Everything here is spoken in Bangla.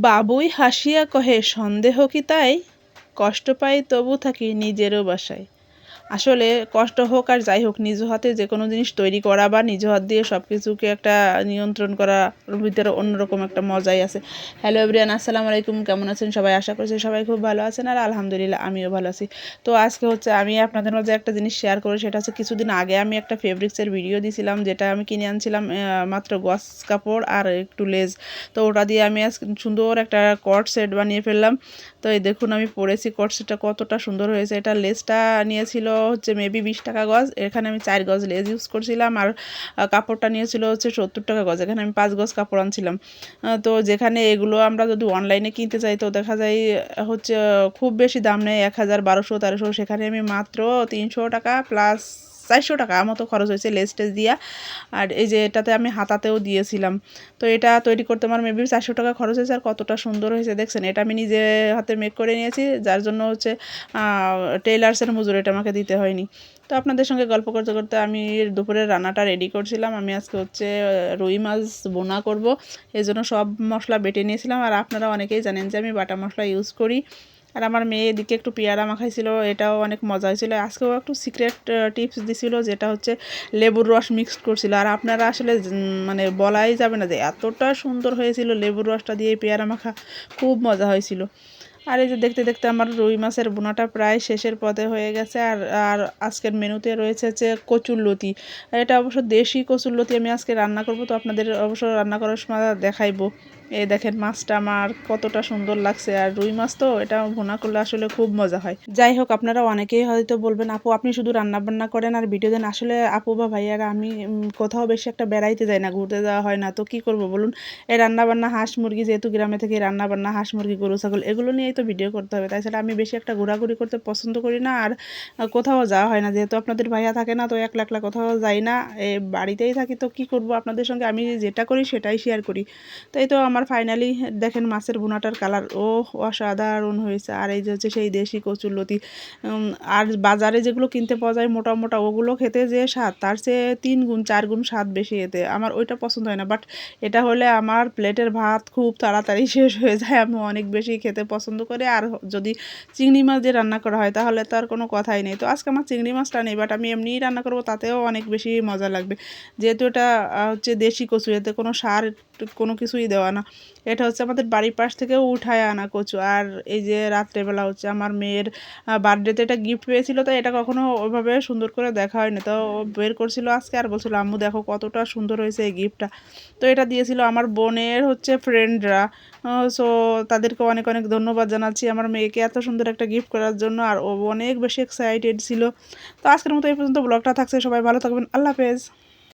বাবুই হাসিয়া কহে সন্দেহ কি তাই? কষ্ট পাই তবু থাকি নিজেরও বাসায়। আসলে কষ্ট হোক আর যাই হোক, নিজ হাতে যে কোনো জিনিস তৈরি করা বা নিজ হাত দিয়ে সব কিছুকে একটা নিয়ন্ত্রণ করা ভিতরে অন্যরকম একটা মজাই আছে। হ্যালো এভরিয়ান আসসালামু আলাইকুম, কেমন আছেন সবাই? আশা করছি সবাই খুব ভালো আছেন আর আলহামদুলিল্লাহ আমিও ভালো আছি। তো আজকে হচ্ছে আমি আপনাদের মাঝে একটা জিনিস শেয়ার করি, সেটা হচ্ছে কিছুদিন আগে আমি একটা ফেব্রিক্সের ভিডিও দিয়েছিলাম যেটা আমি কিনে আনছিলাম মাত্র গস কাপড় আর একটু লেজ তো ওটা দিয়ে আমি সুন্দর একটা কট সেট বানিয়ে ফেললাম। তো এই দেখুন, আমি পরেছি কট সেটটা কতটা সুন্দর হয়েছে। এটা লেসটা নিয়েছিল হচ্ছে মেবি বিশ টাকা গজ। এখানে আমি চার গজ লেজ ইউজ করছিলাম আর কাপড়টা নিয়েছিল হচ্ছে সত্তর টাকা গজ। এখানে আমি পাঁচ গজ কাপড় আনছিলাম। তো যেখানে এগুলো আমরা যদি অনলাইনে কিনতে চাই তো দেখা যায় হচ্ছে খুব বেশি দাম নেয় এক হাজার বারোশো তেরোশো। সেখানে আমি মাত্র তিনশো টাকা প্লাস চারশো টাকা মতো খরচ হয়েছে লেস টেস দিয়া। আর এই যে এটাতে আমি হাতাতেও দিয়েছিলাম। তো এটা তৈরি করতে আমার মেবি চারশো টাকা খরচ হয়েছে, আর কতটা সুন্দর হয়েছে দেখছেন? এটা আমি নিজে হাতে মেক করে নিয়েছি, যার জন্য হচ্ছে টেইলার্সের মজুরি এটা আমাকে দিতে হয়নি। তো আপনাদের সঙ্গে গল্প করতে করতে আমি দুপুরের রান্নাটা রেডি করছিলাম। আমি আজকে হচ্ছে রুই মাছ বোনা করব। এই জন্য সব মশলা বেটে নিয়েছিলাম। আর আপনারা অনেকেই জানেন যে আমি বাটা মশলা ইউজ করি। আর আমার মেয়ে এদিকে একটু পেয়ারা মাখাইছিল, এটাও অনেক মজা হয়েছিল। আজকেও একটু সিক্রেট টিপস দিছিল যেটা হচ্ছে লেবুর রস মিক্সড করছিল। আর আপনারা আসলে মানে বলাই যাবে না যে এতটা সুন্দর হয়েছিল লেবুর রসটা দিয়ে পেয়ারা মাখা, খুব মজা হয়েছিল। আর এই যে দেখতে দেখতে আমার রুই মাছের বোনাটা প্রায় শেষের পথে হয়ে গেছে, আর আর আজকের মেনুতে রয়েছে হচ্ছে কচুরলতি এটা অবশ্য দেশি কচুরলতি আমি আজকে রান্না করব, তো আপনাদের অবশ্য রান্না করার সময় দেখাইবো। এই দেখেন মাছটা আমার কতটা সুন্দর লাগছে, আর রুই মাছ তো এটা ভুনা করলে আসলে খুব মজা হয়। যাই হোক, আপনারা অনেকেই হয়তো বলবেন, আপু, আপনি শুধু রান্না বান্না করেন আর ভিডিও দেন। আসলে আপু বা ভাইয়ারা, আমি কোথাও বেশি একটা বেড়াইতে যাই না, ঘুরতে যাওয়া হয় না। তো কি করব বলুন? এই রান্না বান্না হাঁস মুরগি, যেহেতু গ্রামে থেকে রান্না বান্না হাঁস মুরগি, গরু, ছাগল, এগুলো নিয়েই তো ভিডিও করতে হবে। তাছাড়া আমি বেশি একটা ঘোরাঘুরি করতে পছন্দ করি না আর কোথাও যাওয়া হয় না। যেহেতু আপনাদের ভাইয়া থাকে না, তো একলা একলা কোথাও যাই না। এ বাড়িতেই থাকি, তো কি করব আপনাদের সঙ্গে? আমি যেটা করি সেটাই শেয়ার করি। তো এই তো আমার ফাইনালি দেখেন মাছের বোনাটার কালার ও অসাধারণ হয়েছে। আর এই যে হচ্ছে সেই দেশি কচুরলতি আর বাজারে যেগুলো কিনতে পাওয়া যায় মোটা মোটা, ওগুলো খেতে যে স্বাদ, তার চেয়ে তিন গুণ, চার গুণ স্বাদ বেশি এতে। আমার ওইটা পছন্দ হয় না। বাট এটা হলে আমার প্লেটের ভাত খুব তাড়াতাড়ি শেষ হয়ে যায়। আমি অনেক বেশি খেতে পছন্দ করি আর যদি চিংড়ি মাছ দিয়ে রান্না করা হয়, তাহলে তো আর কোনো কথাই নেই। তো আজকে আমার চিংড়ি মাছটা নেই বাট আমি এমনিই রান্না করব, তাতেও অনেক বেশি মজা লাগবে। যেহেতু এটা হচ্ছে দেশি কচু, এতে কোনো সার কোনো কিছুই দেওয়া না। এটা হচ্ছে আমাদের বাড়ির পাশ থেকেও উঠায় আনা কচু। আর এই যে রাত্রেবেলা হচ্ছে আমার মেয়ের বার্থডেতে এটা গিফট পেয়েছিল তো এটা কখনো ওইভাবে সুন্দর করে দেখা হয়নি। তো বের করছিল আজকে আর বলছিল, আম্মু, দেখো কতটা সুন্দর হয়েছে এই গিফটটা তো এটা দিয়েছিল আমার বোনের হচ্ছে ফ্রেন্ডরা সো তাদেরকে অনেক অনেক ধন্যবাদ জানাচ্ছি আমার মেয়েকে এত সুন্দর একটা গিফট করার জন্য। আর ও অনেক বেশি এক্সাইটেড ছিল। তো আজকের মতো এই পর্যন্ত ব্লগটা থাকছে। সবাই ভালো থাকবেন। আল্লাহ হাফেজ।